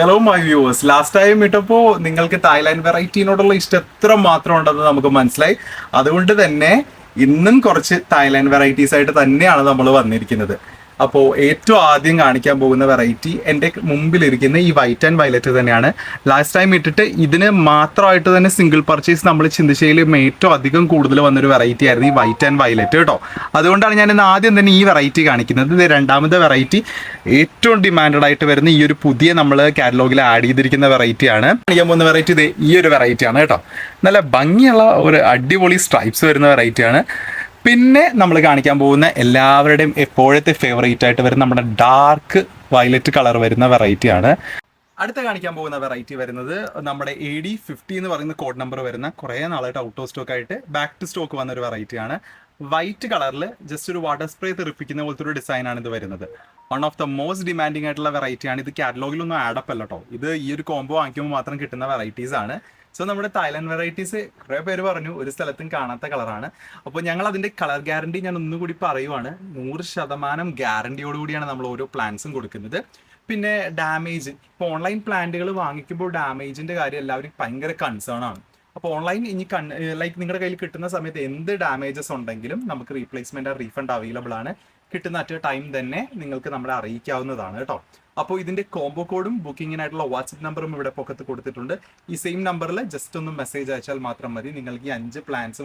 Hello my viewers last time ഇട്ടപ്പോൾ നിങ്ങൾക്ക് Thailand വെറൈറ്റീനോടുള്ള ഇഷ്ടം എത്ര മാത്രം ഉണ്ടെന്ന് നമുക്ക് മനസ്സിലായി. അതുകൊണ്ട് തന്നെ ഇന്നും കുറച്ച് തായ്ലാൻഡ് വെറൈറ്റീസ് ആയിട്ട് തന്നെയാണ് നമ്മൾ വന്നിരിക്കുന്നത്. അപ്പോൾ ഏറ്റവും ആദ്യം കാണിക്കാൻ പോകുന്ന വെറൈറ്റി എന്റെ മുമ്പിലിരിക്കുന്ന ഈ വൈറ്റ് ആൻഡ് വയലറ്റ് തന്നെയാണ്. ലാസ്റ്റ് ടൈം ഇട്ടിട്ട് ഇതിന് മാത്രമായിട്ട് തന്നെ സിംഗിൾ പർച്ചേസ് നമ്മൾ ചിന്തിച്ചതിൽ ഏറ്റവും അധികം കൂടുതൽ വന്നൊരു വെറൈറ്റി ആയിരുന്നു ഈ വൈറ്റ് ആൻഡ് വയലറ്റ് കേട്ടോ. അതുകൊണ്ടാണ് ഞാൻ ഇന്ന് ആദ്യം തന്നെ ഈ വെറൈറ്റി കാണിക്കുന്നത്. ഇത് രണ്ടാമത്തെ വെറൈറ്റി ഏറ്റവും ഡിമാൻഡഡ് ആയിട്ട് വരുന്ന ഈ ഒരു പുതിയ നമ്മൾ കാറ്റലോഗിൽ ആഡ് ചെയ്തിരിക്കുന്ന വെറൈറ്റിയാണ് കാണിക്കാൻ പോകുന്ന വെറൈറ്റി ഇത് ഈ ഒരു വെറൈറ്റിയാണ് കേട്ടോ. നല്ല ഭംഗിയുള്ള ഒരു അടിപൊളി സ്ട്രൈപ്സ് വരുന്ന വെറൈറ്റിയാണ് പിന്നെ നമ്മൾ കാണിക്കാൻ പോകുന്ന എല്ലാവരുടെയും എപ്പോഴത്തെ ഫേവറേറ്റ് ആയിട്ട് വരുന്ന നമ്മുടെ ഡാർക്ക് വയലറ്റ് കളർ വരുന്ന വെറൈറ്റിയാണ് അടുത്ത കാണിക്കാൻ പോകുന്ന വെറൈറ്റി വരുന്നത് നമ്മുടെ എ ഡി ഫിഫ്റ്റി എന്ന് പറയുന്ന കോഡ് നമ്പർ വരുന്ന കുറേ നാളായിട്ട് ഔട്ട് ഓഫ് സ്റ്റോക്ക് ആയിട്ട് ബാക്ക് ടു സ്റ്റോക്ക് വന്ന ഒരു വെറൈറ്റിയാണ് വൈറ്റ് കളറിൽ ജസ്റ്റ് ഒരു വാട്ടർ സ്പ്രേ തെറിപ്പിക്കുന്ന പോലത്തെ ഒരു ഡിസൈൻ ആണ് ഇത് വരുന്നത്. One of the most demanding ആയിട്ടുള്ള വെറൈറ്റിയാണ് ഇത് കാറ്റലോഗിലൊന്നും ആഡപ്പ് അല്ല കേട്ടോ ഇത് ഈ ഒരു കോംബോ വാങ്ങിക്കുമ്പോൾ മാത്രം കിട്ടുന്ന വെറൈറ്റീസ് ആണ്. സോ നമ്മുടെ തായ്ലൻഡ് വെറൈറ്റീസ് കുറേ പേര് പറഞ്ഞു ഒരു സ്ഥലത്തും കാണാത്ത കളറാണ് അപ്പോൾ ഞങ്ങൾ അതിന്റെ കളർ ഗ്യാരണ്ടി ഞാൻ ഒന്നുകൂടി പറയുവാണ്. നൂറ് ശതമാനം ഗ്യാരണ്ടിയോടുകൂടിയാണ് നമ്മൾ ഓരോ പ്ലാൻസും കൊടുക്കുന്നത്. പിന്നെ ഡാമേജ് ഇപ്പോൾ ഓൺലൈൻ പ്ലാന്റുകൾ വാങ്ങിക്കുമ്പോൾ ഡാമേജിന്റെ കാര്യം എല്ലാവരും ഭയങ്കര കൺസേൺ ആണ്. അപ്പോൾ ഓൺലൈൻ ഇനി കൺ ലൈക്ക് നിങ്ങളുടെ കയ്യിൽ കിട്ടുന്ന സമയത്ത് എന്ത് ഡാമേജസ് ഉണ്ടെങ്കിലും നമുക്ക് റീപ്ലേസ്മെന്റ് റീഫണ്ട് അവൈലബിൾ ആണ്. കിട്ടുന്ന അറ്റ് ടൈം തന്നെ നിങ്ങൾക്ക് നമ്മളെ അറിയിക്കാവുന്നതാണ് കേട്ടോ. അപ്പോൾ ഇതിന്റെ കോംബോ കോഡും ബുക്കിങ്ങിനായിട്ടുള്ള വാട്സപ്പ് നമ്പറും ഇവിടെ പൊക്കത്ത് കൊടുത്തിട്ടുണ്ട്. ഈ സെയിം നമ്പറിൽ ജസ്റ്റ് ഒന്ന് മെസ്സേജ് അയച്ചാൽ മാത്രം മതി. നിങ്ങൾക്ക് ഈ അഞ്ച് പ്ലാൻസ്